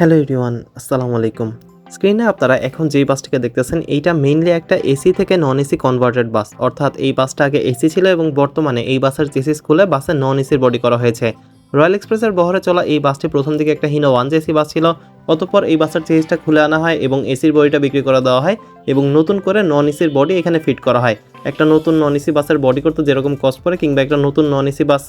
Hello everyone, আসসালামু আলাইকুম। স্ক্রিনে আপনারা এখন যেই বাসটিকে দেখতেছেন, এইটা মেইনলি একটা এসি থেকে নন এসি কনভার্টেড বাস। অর্থাৎ এই বাসটা আগে এসি ছিল এবং বর্তমানে এই বাসের চেসিস খুলে বাসে নন এসির বডি করা হয়েছে। রয়্যাল এক্সপ্রেসের বহরে চলা এই বাসটি প্রথম দিকে একটা হিনো ওয়ান জেসি বাস ছিল। অতঃপর এই বাসের চেসিসটা খুলে আনা হয় এবং এসির বডিটা বিক্রি করে দেওয়া হয় এবং নতুন করে নন এসির বডি এখানে ফিট করা হয়। একটা নতুন নন এসি বাসের বডি করতে যেরকম কস্ট পড়ে কিংবা একটা নতুন নন এসি বাস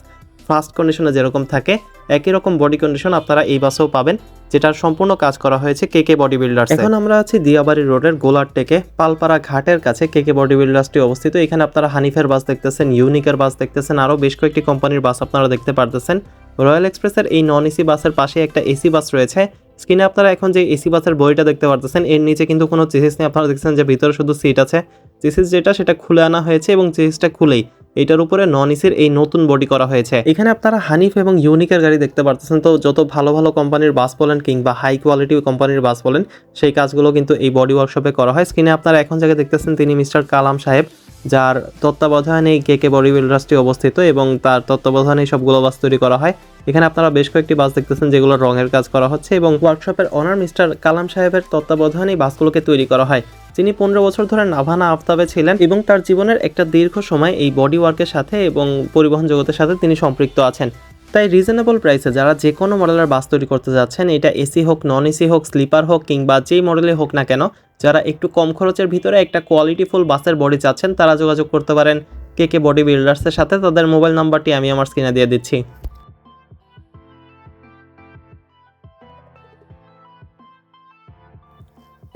ফার্স্ট কন্ডিশনে যেরকম থাকে, একই রকম বডি কন্ডিশন আপনারা এই বাসেও পাবেন, যেটার সম্পূর্ণ কাজ করা হয়েছে কে কে বডি বিল্ডার্স এখন আমরা আছি দিয়াবাড়ি রোডের গোলার টেকে, পালপাড়া ঘাটের কাছে কে কে বডি বিল্ডার্সটি অবস্থিত। এখানে আপনারা হানিফের বাস দেখতেছেন ইউনিকের বাস দেখতেছেন, আরও বেশ কয়েকটি কোম্পানির বাস আপনারা দেখতে পারতেছেন। রয়্যাল এক্সপ্রেসের এই নন এসি বাসের পাশে একটা এসি বাস রয়েছে। স্ক্রিনে আপনারা এখন যে এসি বাসের বইটা দেখতে পারতেছেন, এর নিচে কিন্তু কোনো চেসিস নেই। আপনারা দেখছেন যে ভিতরে শুধু সিট আছে। চেসিস যেটা, সেটা খুলে আনা হয়েছে এবং চেসিসটা খুলেই এটার উপরে নন ইসির এই নতুন বডি করা হয়েছে। এখানে আপনারা হানিফ এবং ইউনিকের গাড়ি দেখতে পারতেছেন। তো যত ভালো ভালো কোম্পানির বাস বলেন কিংবা হাই কোয়ালিটি কোম্পানির বাস বলেন, সেই কাজগুলো কিন্তু এই বডি ওয়ার্কশপে করা হয়। স্ক্রিনে আপনারা এখন জায়গায় দেখতেছেন, তিনি মিস্টার কালাম সাহেব। যার তত্ত্বাবধানে কে কে বডি বিল্ডার্সটি অবস্থিত এবং তার তত্ত্বাবধানে সবগুলো বাস তৈরি করা হয়। এখানে আপনারা বেশ কয়েকটি বাস দেখতেছেন যেগুলো রঙের কাজ করা হচ্ছে এবং ওয়ার্কশপের অনার মিস্টার কালাম সাহেবের তত্ত্বাবধানে বাসগুলোকে তৈরি করা হয়। তিনি পনেরো বছর ধরে নাভানা আফতাবে ছিলেন এবং তার জীবনের একটা দীর্ঘ সময় এই বডি ওয়ার্কের সাথে এবং পরিবহন জগতের সাথে তিনি সম্পৃক্ত আছেন। তাই রিজনেবল প্রাইসে যারা যে কোনো মডেলের বাস তৈরি করতে যাচ্ছেন, এটা এসি হোক নন এসি হোক স্লিপার হোক কিংবা যেই মডেলে হোক না কেন, যারা একটু কম খরচের ভিতরে একটা কোয়ালিটিফুল বাসের বডি চাচ্ছেন, তারা যোগাযোগ করতে পারেন কে কে বডি বিল্ডার্সের সাথে। তাদের মোবাইল নাম্বারটি আমি আমার স্ক্রিনে দিয়ে দিচ্ছি।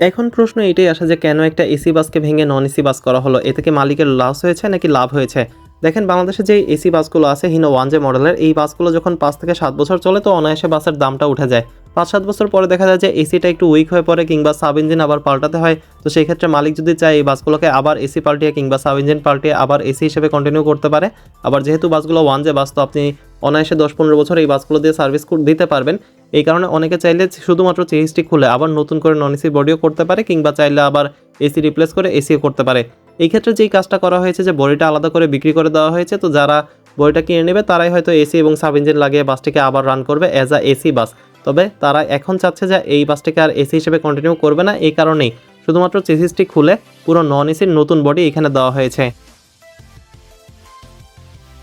এখন প্রশ্ন এটাই আসে যে কেন একটা এসি বাসকে ভেঙে নন এসি বাস করা হলো? এ থেকে মালিকের লস হয়েছে নাকি লাভ হয়েছে? দেখেন বাংলাদেশে যে এসি বাসগুলো আছে হিনো ওয়ান যে মডেলের, এই বাসগুলো যখন পাঁচ থেকে সাত বছর চলে, তো অনায়াসে বাসের দামটা উঠে যায়। পাঁচ সাত বছর পরে দেখা যায় যে এসিটা একটু উইক হয়ে পড়ে কিংবা সাব ইঞ্জিন আবার পাল্টাতে হয়। তো সেই ক্ষেত্রে মালিক যদি চায় এই বাসগুলোকে আবার এসি পাল্টিয়ে কিংবা সাব ইঞ্জিন পাল্টিয়ে আবার এসি হিসেবে কন্টিনিউ করতে পারে। আবার যেহেতু বাসগুলো ওয়ান যে বাস, তো আপনি অনায়াসে দশ পনেরো বছর এই বাসগুলো দিয়ে সার্ভিস দিতে পারবেন। এই কারণে অনেকে চাইলে শুধুমাত্র চেহিসটি খুলে আবার নতুন করে নন এসি বডিও করতে পারে কিংবা চাইলে আবার এসি রিপ্লেস করে এসিও করতে পারে। এই ক্ষেত্রে যেই কাজটা করা হয়েছে যে বডিটা আলাদা করে বিক্রি করে দেওয়া হয়েছে, তো যারা বডিটা কিনে নেবে তারাই হয়তো এসি এবং সাব ইঞ্জিন লাগিয়ে বাসটিকে আবার রান করবে অ্যাজ আ এসি বাস তবে তারা এখন চাচ্ছে যে এই বাসটিকে আর এসি হিসেবে কন্টিনিউ করবে না, এই কারণেই। শুধুমাত্র চেসিসটি খুলে পুরো নন এসির নতুন বডি এখানে দেওয়া হয়েছে।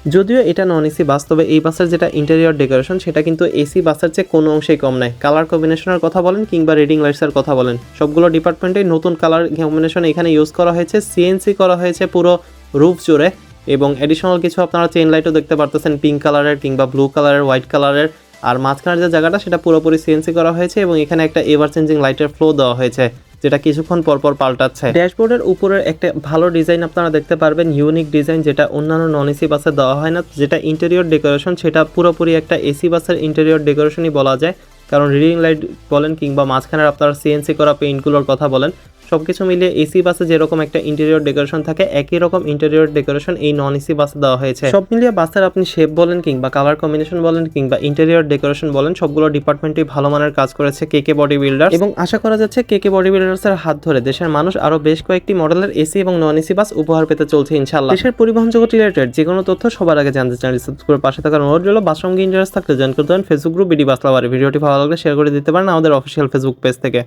যদিও এটা নন এসি বাস, তবে এই বাসের যেটা ইন্টেরিয়র ডেকোরেশন সেটা কিন্তু এসি বাসের চেয়ে কোনো অংশেই কম নয় কালার কম্বিনেশনের কথা বলেন কিংবা রিডিং লাইটসের কথা বলেন। সবগুলো ডিপার্টমেন্টেই নতুন কালার কম্বিনেশন এখানে ইউজ করা হয়েছে। সিএনসি করা হয়েছে পুরো রুফ জুড়ে এবং এডিশনাল কিছু আপনারা চেন লাইটও দেখতে পারতেছেন পিঙ্ক কালারের কিংবা ব্লু কালারের হোয়াইট কালারের আর মাঝখানের যে জায়গাটা, সেটা পুরোপুরি সিএনসি করা হয়েছে এবং এখানে একটা এভার চেঞ্জিং লাইটের ফ্লো দেওয়া হয়েছে। যেটা কিছুক্ষণ পর পর পাল্টাচ্ছে। ড্যাশবোর্ডের উপরের একটা ভালো ডিজাইন আপনারা দেখতে পারবেন ইউনিক ডিজাইন যেটা অন্যান্য নন এসি বাসে দেওয়া হয় না, যেটা ইন্টেরিয়র ডেকোরেশন সেটা পুরোপুরি একটা এসি বাসের ইন্টেরিয়র ডেকোরেশনই বলা যায়। কারণ রিডিং লাইট বলেন কিংবা মাঝখানের আপনারা সিএনসি করা পেইন্টগুলোর কথা বলেন সব কিছু মিলিয়ে এসি বাসে যেরকম একটা ইন্টেরিয়র ডেকোরেশন থাকে, একই রকম ইন্টেরিয়র ডেকোরেশন এই নন এসি বাসে দেওয়া হয়েছে। সব মিলিয়ে বাসের আপনি শেপ বলেন কিংবা কালার কম্বিনেশন বলেন কিংবা ইন্টেরিয়র ডেকোরেশন বলেন, সবগুলো ডিপার্টমেন্টই ভালো মানের কাজ করেছে কে কে বডি বিল্ডার এবং আশা করা যাচ্ছে কে কে বডি বিল্ডার্সের হাত ধরে দেশের মানুষ আরও বেশ কয়েকটি মডেলের এসি এবং নন এসি বাস উপহার পেতে চলছে ইনশাল্লাহ দেশের পরিবহন জগৎ রিলেটেড যে কোনো তথ্য সবার আগে জানতে চ্যানেল সাবস্ক্রাইব করে পাশে থাকার অনুরোধ রইল। বাস সঙ্গে ইন্টারেস্ট থাকলে জয়েন করতে পারেন ফেসবুক গ্রুপ বিডি বাসলাবারে ভিডিওটি ভালো লাগলে শেয়ার করে দিতে পারেন আমাদের অফিসিয়াল ফেসবুক পেজ থেকে।